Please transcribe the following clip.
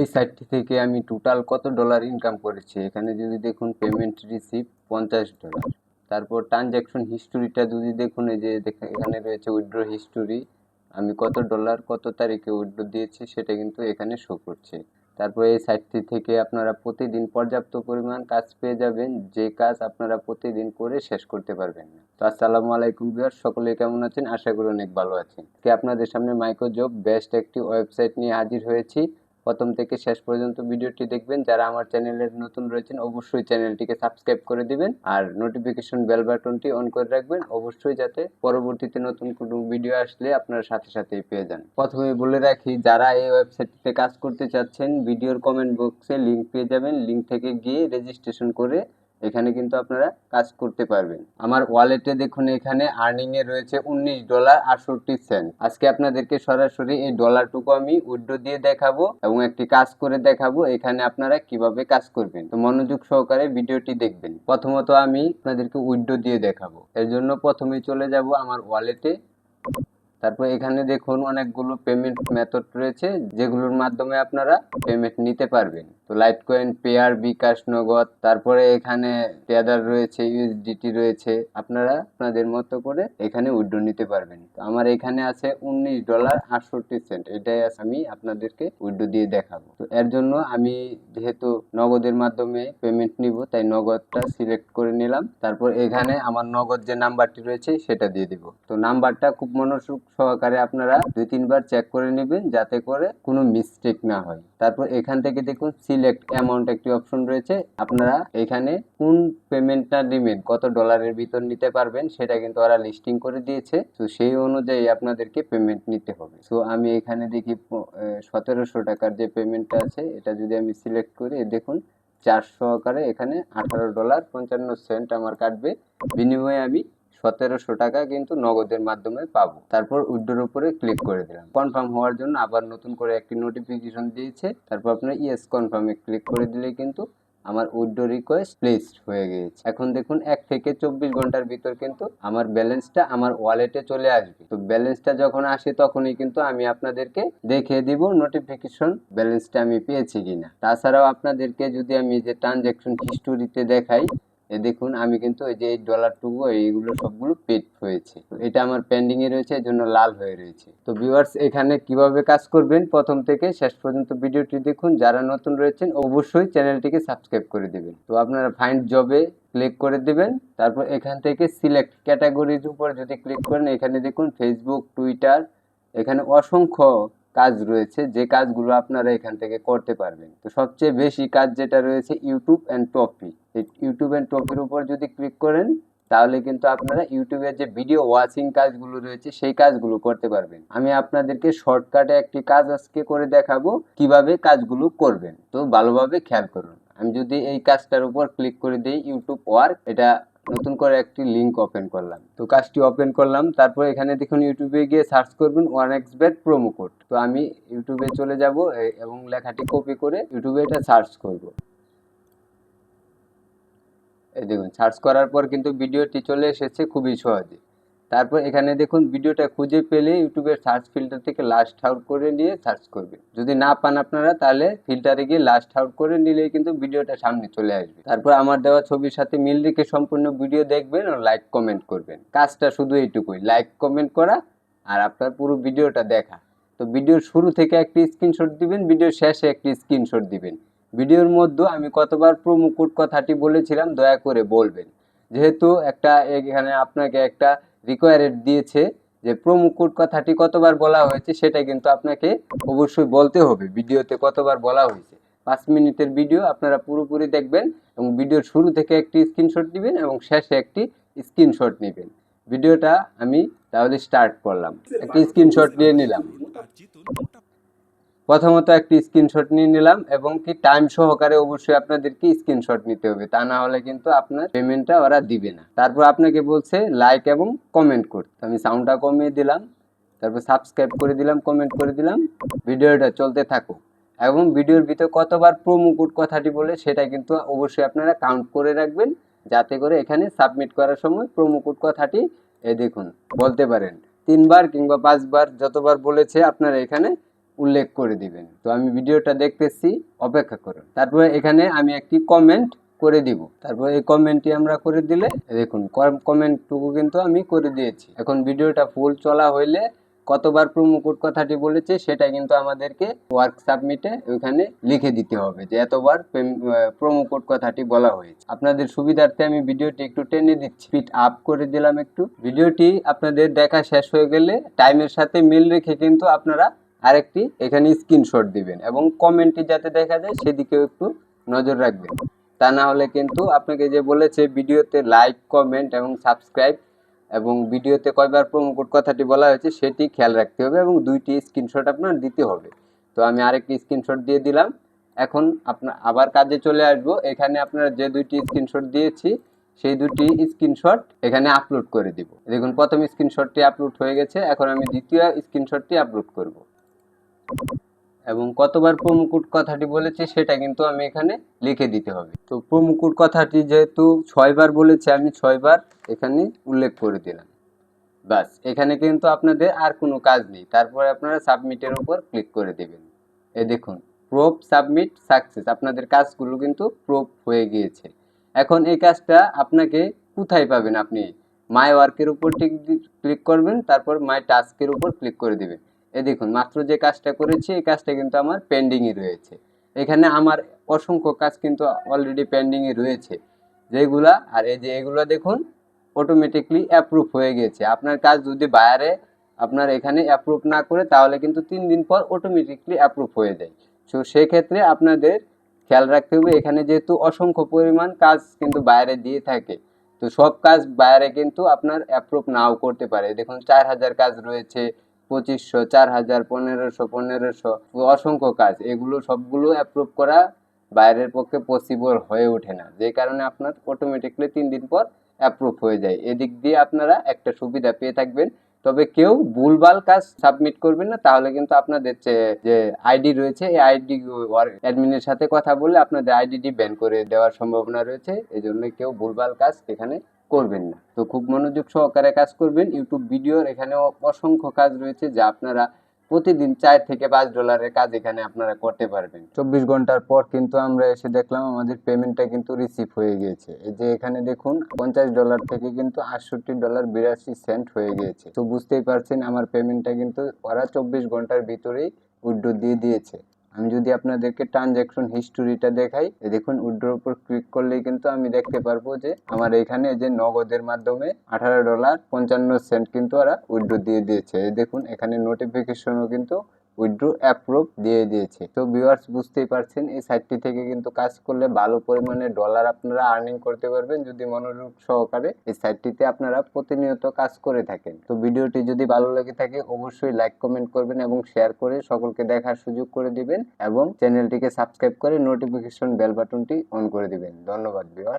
এই সাইটটি থেকে আমি টোটাল কত ডলার ইনকাম করেছি? এখানে যদি দেখুন পেমেন্ট রিসিভ পঞ্চাশ ডলার তারপর ট্রানজ্যাকশন হিস্টোরিটা যদি দেখুন, এই যে এখানে রয়েছে উইড্রো হিস্টোরি আমি কত ডলার কত তারিখে উইথড্র দিয়েছি সেটা কিন্তু এখানে শো করছে। তারপর এই সাইটটি থেকে আপনারা প্রতিদিন পর্যাপ্ত পরিমাণ কাজ পেয়ে যাবেন। যে কাজ আপনারা প্রতিদিন করে শেষ করতে পারবেন না। তো আসসালামু আলাইকুম ভিউয়ার সকলে কেমন আছেন? আশা করি অনেক ভালো আছেন। আজকে আপনাদের সামনে মাইক্রোজব বেস্ট একটি ওয়েবসাইট নিয়ে হাজির হয়েছি। প্রথম থেকে শেষ পর্যন্ত ভিডিওটি দেখবেন। যারা আমার চ্যানেলের নতুন রয়েছেন, অবশ্যই চ্যানেলটিকে সাবস্ক্রাইব করে দিবেন আর নোটিফিকেশন বেল বাটনটি অন করে রাখবেন। অবশ্যই যাতে পরবর্তীতে নতুন কোনো ভিডিও আসলে আপনারা সাথে সাথেই পেয়ে যান। প্রথমে বলে রাখি, যারা এই ওয়েবসাইটটিতে কাজ করতে চাচ্ছেন ভিডিওর কমেন্ট বক্সে লিঙ্ক পেয়ে যাবেন। লিঙ্ক থেকে গিয়ে রেজিস্ট্রেশন করে এখানে কিন্তু আপনারা কাজ করতে পারবেন। আমার ওয়ালেটে দেখুন এখানে আর্নিং এ রয়েছে উনিশ ডলার আটষট্টি সেন্ট আজকে আপনাদেরকে সরাসরি এই ডলারটুকু আমি উইড্রো দিয়ে দেখাবো এবং একটি কাজ করে দেখাবো এখানে আপনারা কীভাবে কাজ করবেন। তো মনোযোগ সহকারে ভিডিওটি দেখবেন। প্রথমত আমি আপনাদেরকে উইড্রো দিয়ে দেখাবো। এর জন্য প্রথমে চলে যাব আমার ওয়ালেটে। তারপর এখানে দেখুন অনেকগুলো পেমেন্ট মেথড রয়েছে, যেগুলোর মাধ্যমে আপনারা পেমেন্ট নিতে পারবেন। তো লাইট কয়েন পেয়ার বিকাশ নগদ তারপরে এখানে টেদার রয়েছে ইউএসডিটি রয়েছে। আপনারা আপনাদের মতো করে এখানে উইড্রো নিতে পারবেন। তো আমার এখানে আছে উনিশ ডলার আটষট্টি সেন্ট। এটাই আছে আমি আপনাদেরকে উইড্রো দিয়ে দেখাবো। তো এর জন্য আমি যেহেতু নগদের মাধ্যমে পেমেন্ট নিব, তাই নগদটা সিলেক্ট করে নিলাম। তারপর এখানে আমার নগদ যে নাম্বারটি রয়েছে, সেটা দিয়ে দিব। তো নাম্বারটা খুব মনোযোগ সহকারে আপনারা দুই তিনবার চেক করে নেবেন, যাতে করে কোনো মিস্টেক না হয়। তারপর এখান থেকে দেখুন সিলেক্ট অ্যামাউন্ট একটি অপশন রয়েছে। আপনারা এখানে কোন পেমেন্টটা নেবেন, কত ডলারের ভিতর নিতে পারবেন, সেটা কিন্তু ওরা লিস্টিং করে দিয়েছে। তো সেই অনুযায়ী আপনাদেরকে পেমেন্ট নিতে হবে। সো আমি এখানে দেখি সতেরোশো টাকার যে পেমেন্টটা আছে, এটা যদি আমি সিলেক্ট করি, দেখুন, চারশো আকারে এখানে আঠারো ডলার পঞ্চান্ন সেন্ট আমার কাটবে। বিনিময়ে আমি সতেরোশো টাকা কিন্তু নগদের মাধ্যমে পাবো। তারপর উইড্রোর উপরে ক্লিক করে দিলাম। কনফার্ম হওয়ার জন্য আবার নতুন করে একটি নোটিফিকেশন দিয়েছে। তারপর আপনার ইয়েস কনফার্মে ক্লিক করে দিলে কিন্তু আমার উইড্রো রিকোয়েস্ট প্লেসড হয়ে গিয়েছে। এখন দেখুন, এক থেকে চব্বিশ ঘণ্টার ভিতর কিন্তু আমার ব্যালেন্সটা আমার ওয়ালেটে চলে আসবে। তো ব্যালেন্সটা যখন আসে তখনই কিন্তু আমি আপনাদেরকে দেখিয়ে দিব নোটিফিকেশন ব্যালেন্সটা আমি পেয়েছি কিনা। তাছাড়াও আপনাদেরকে যদি আমি যে ট্রানজ্যাকশন হিস্টোরিতে দেখাই এ দেখুন, আমি কিন্তু এই যে ডলারটুকু এইগুলো সবগুলো পেড হয়েছে। এটা আমার পেন্ডিং এ রয়েছে এর জন্য লাল হয়ে রয়েছে। তো ভিউয়ার্স এখানে কীভাবে কাজ করবেন? প্রথম থেকে শেষ পর্যন্ত ভিডিওটি দেখুন। যারা নতুন রয়েছেন, অবশ্যই চ্যানেলটিকে সাবস্ক্রাইব করে দিবেন। তো আপনারা ফাইন্ড জবে ক্লিক করে দিবেন। তারপর এখান থেকে সিলেক্ট ক্যাটাগরির উপর যদি ক্লিক করেন, এখানে দেখুন ফেসবুক টুইটার এখানে অসংখ্য কাজ রয়েছে, যে কাজগুলো আপনারা এখান থেকে করতে পারবেন। তো সবচেয়ে বেশি কাজ যেটা রয়েছে ইউটিউব অ্যান্ড টপি ইউটিউব অ্যান্ড টপির উপর যদি ক্লিক করেন, তাহলে কিন্তু আপনারা ইউটিউবের যে ভিডিও ওয়াচিং কাজগুলো রয়েছে, সেই কাজগুলো করতে পারবেন। আমি আপনাদেরকে শর্টকাটে একটি কাজ আজকে করে দেখাবো, কীভাবে কাজগুলো করবেন। তো ভালোভাবে খেয়াল করুন। আমি যদি এই কাজটার উপর ক্লিক করে দিই ইউটিউব ওয়ার্ক এটা নতুন করে একটি লিংক ওপেন করলাম। তো কাজটি ওপেন করলাম, তারপর এখানে দেখুন ইউটিউবে গিয়ে সার্চ করবেন one X bet promo code তো আমি ইউটিউবে চলে যাব এবং লেখাটি কপি করে ইউটিউবে এটা সার্চ করব। এই দেখুন সার্চ করার পর কিন্তু ভিডিওটি চলে এসেছে খুবই সহজে। তারপর এখানে দেখুন ভিডিওটা খুঁজে পেলে ইউটিউবের সার্চ ফিল্টার থেকে লাস্ট আউট করে নিয়ে সার্চ করবেন যদি না পান আপনারা তাহলে ফিল্টারে গিয়ে লাস্ট আউট করে নিলেই কিন্তু ভিডিওটা সামনে চলে আসবে। তারপর আমার দেওয়া ছবির সাথে মিল রেখে সম্পূর্ণ ভিডিও দেখবেন আর লাইক কমেন্ট করবেন। কাজটা শুধু এইটুকুই লাইক কমেন্ট করা আর আপনার পুরো ভিডিওটা দেখা। তো ভিডিওর শুরু থেকে একটি স্ক্রিনশট দিবেন ভিডিওর শেষে একটি স্ক্রিনশট দিবেন। ভিডিওর মধ্যে আমি কতবার প্রোমো কোড কথাটি বলেছিলাম, দয়া করে বলবেন। যেহেতু একটা এখানে আপনাকে একটা রিকোয়ারেড দিয়েছে যে প্রোমো কোড কথাটি কতবার বলা হয়েছে সেটা কিন্তু আপনাকে অবশ্যই বলতে হবে। ভিডিওতে কতবার বলা হয়েছে। পাঁচ মিনিটের ভিডিও আপনারা পুরোপুরি দেখবেন এবং ভিডিওর শুরু থেকে একটি স্ক্রিনশট নেবেন এবং শেষে একটি স্ক্রিনশট নেবেন। ভিডিওটা আমি তাহলে স্টার্ট করলাম। একটি স্ক্রিনশট নিয়ে নিলাম। প্রথমত একটি স্ক্রিনশট নিয়ে নিলাম এবং কি টাইম সহকারে অবশ্যই আপনাদেরকে স্ক্রিনশট নিতে হবে। তা না হলে কিন্তু আপনার পেমেন্টটা ওরা দিবে না। তারপর আপনাকে বলছে লাইক এবং কমেন্ট করতে। আমি সাউন্ডটা কমিয়ে দিলাম, তারপর সাবস্ক্রাইব করে দিলাম কমেন্ট করে দিলাম। ভিডিওটা চলতে থাকুক। এবং ভিডিওর ভিতরে কতবার প্রোমো কোড কথাটি বলে সেটা কিন্তু অবশ্যই আপনারা কাউন্ট করে রাখবেন, যাতে করে এখানে সাবমিট করার সময় প্রোমো কোড কথাটি, এ দেখুন, বলতে পারেন। তিনবার কিংবা পাঁচবার যতবার বলেছে আপনারা এখানে উল্লেখ করে দিবেন। তো আমি ভিডিওটা দেখতেছি, অপেক্ষা করুন। তারপরে এখানে আমি একটি কমেন্ট করে দিব। তারপর এই কমেন্টটি আমরা করে দিলে, দেখুন কমেন্টটুকু কিন্তু আমি করে দিয়েছি। এখন ভিডিওটা ফুল চলা হইলে কতবার প্রোমো কোড কথাটি বলেছে সেটা কিন্তু আমাদেরকে ওয়ার্ক সাবমিটে ওইখানে লিখে দিতে হবে যে এতবার প্রোমো কোড কথাটি বলা হয়েছে। আপনাদের সুবিধার্থে আমি ভিডিওটি একটু টেনে দিচ্ছি। স্পিড আপ করে দিলাম একটু। ভিডিওটি আপনাদের দেখা শেষ হয়ে গেলে টাইমের সাথে মিল রেখে কিন্তু আপনারা আরেকটি, এখানে স্ক্রিনশট দিবেন এবং কমেন্টটি যাতে দেখা যায় সেদিকেও একটু নজর রাখবেন। তা না হলে কিন্তু আপনাকে যে বলেছে, ভিডিওতে লাইক কমেন্ট এবং সাবস্ক্রাইব এবং ভিডিওতে কয়বার কোড কথাটি বলা হয়েছে, সেটি খেয়াল রাখতে হবে এবং দুইটি স্ক্রিনশট আপনার দিতে হবে। তো আমি আরেকটি স্ক্রিনশট দিয়ে দিলাম। এখন আপনার আবার কাজে চলে আসব। এখানে আপনারা যে দুইটি স্ক্রিনশট দিয়েছি, সেই দুটি স্ক্রিনশট এখানে আপলোড করে দিব। দেখুন, প্রথম স্ক্রিনশটটি আপলোড হয়ে গেছে। এখন আমি দ্বিতীয় স্ক্রিনশটটি আপলোড করব। এবং কতবার প্রোমোকোড কথাটি বলেছে সেটা কিন্তু আমি এখানে লিখে দিতে হবে। তো প্রোমোকোড কথাটি যেহেতু ছয়বার বলেছে, আমি ছয়বার এখানে উল্লেখ করে দিলাম। বাস এখানে কিন্তু আপনাদের আর কোনো কাজ নেই। তারপরে আপনারা সাবমিটের উপর ক্লিক করে দেবেন। এই দেখুন, প্রোপ, সাবমিট, সাকসেস। আপনাদের কাজগুলো কিন্তু প্রোপ হয়ে গিয়েছে। এখন এই কাজটা আপনাকে কোথায় পাবেন আপনি? মাই ওয়ার্কের উপর ক্লিক করবেন, তারপর মাই টাস্কের উপর ক্লিক করে দিবেন। এই দেখুন, মাত্র যে কাজটা করেছি, এই কাজটা কিন্তু আমার পেন্ডিংই রয়েছে। এখানে আমার অসংখ্য কাজ কিন্তু অলরেডি পেন্ডিংই রয়েছে। যেগুলা, আর এই যে এগুলো দেখুন অটোমেটিকলি অ্যাপ্রুভ হয়ে গেছে। আপনার কাজ যদি বাইরে আপনার এখানে অ্যাপ্রুভ না করে, তাহলে কিন্তু তিন দিন পর অটোমেটিকলি অ্যাপ্রুভ হয়ে যায়। সো সেক্ষেত্রে আপনাদের খেয়াল রাখতে হবে, এখানে যেহেতু অসংখ্য পরিমাণ কাজ কিন্তু বাইরে দিয়ে থাকে, তো সব কাজ বাইরে কিন্তু আপনার অ্যাপ্রুভ নাও করতে পারে। দেখুন, চার হাজার কাজ রয়েছে পঁচিশশো, চার হাজার, পনেরোশো পনেরোশো, অসংখ্য কাজ। এগুলো সবগুলো অ্যাপ্রুভ করা বাইরের পক্ষে পসিবল হয়ে ওঠে না। যে কারণে আপনার অটোমেটিকলি তিন দিন পর অ্যাপ্রুভ হয়ে যায়। এদিক দিয়ে আপনারা একটা সুবিধা পেয়ে থাকবেন। তবে কেউ ভুলভাল কাজ সাবমিট করবেন না। তাহলে কিন্তু আপনাদের যে- আইডি রয়েছে, এই আইডি অ্যাডমিনের সাথে কথা বলে আপনাদের আইডিটি ব্যান করে দেওয়ার সম্ভাবনা রয়েছে। এই জন্য কেউ ভুলভাল কাজ এখানে করবেন না। তো খুব মনোযোগ সহকারে কাজ করবেন। ইউটিউব ভিডিওর এখানে অসংখ্য কাজ রয়েছে যা আপনারা প্রতিদিন চার থেকে পাঁচ ডলারের কাজ এখানে আপনারা করতে পারবেন। চব্বিশ ঘণ্টার পর কিন্তু আমরা এসে দেখলাম আমাদের পেমেন্টটা কিন্তু রিসিভ হয়ে গিয়েছে। এই যে এখানে দেখুন, পঞ্চাশ ডলার থেকে কিন্তু আটষট্টি ডলার বিরাশি সেন্ট হয়ে গিয়েছে। তো বুঝতেই পারছেন, আমার পেমেন্টটা কিন্তু ওরা চব্বিশ ঘণ্টার ভিতরেই উইড্রো দিয়ে দিয়েছে। আমি যদি আপনাদেরকে ট্রানজ্যাকশন হিস্টোরিটা দেখাই দেখুন উইড্রোর উপর ক্লিক করলেই কিন্তু আমি দেখতে পারব যে আমার এখানে যে নগদের মাধ্যমে আঠারো ডলার পঞ্চান্ন সেন্ট কিন্তু ওরা উইড্রো দিয়ে দিয়েছে। দেখুন, এখানে নোটিফিকেশনও কিন্তু উইড্রো অ্যাপ্রুভ দিয়ে দিয়েছে। তো ভিউয়ার্স বুঝতেই পারছেন, এই সাইটটি থেকে কিন্তু কাজ করলে ভালো পরিমাণে ডলার আপনারা আর্নিং করতে পারবেন যদি মনোযোগ সহকারে এই সাইটটিতে আপনারা প্রতিনিয়ত কাজ করে থাকেন। তো ভিডিওটি যদি ভালো লেগে থাকে, অবশ্যই লাইক কমেন্ট করবেন এবং শেয়ার করে সকলকে দেখার সুযোগ করে দিবেন এবং চ্যানেলটিকে সাবস্ক্রাইব করে নোটিফিকেশন বেল বাটনটি অন করে দিবেন। ধন্যবাদ ভিউয়ার্স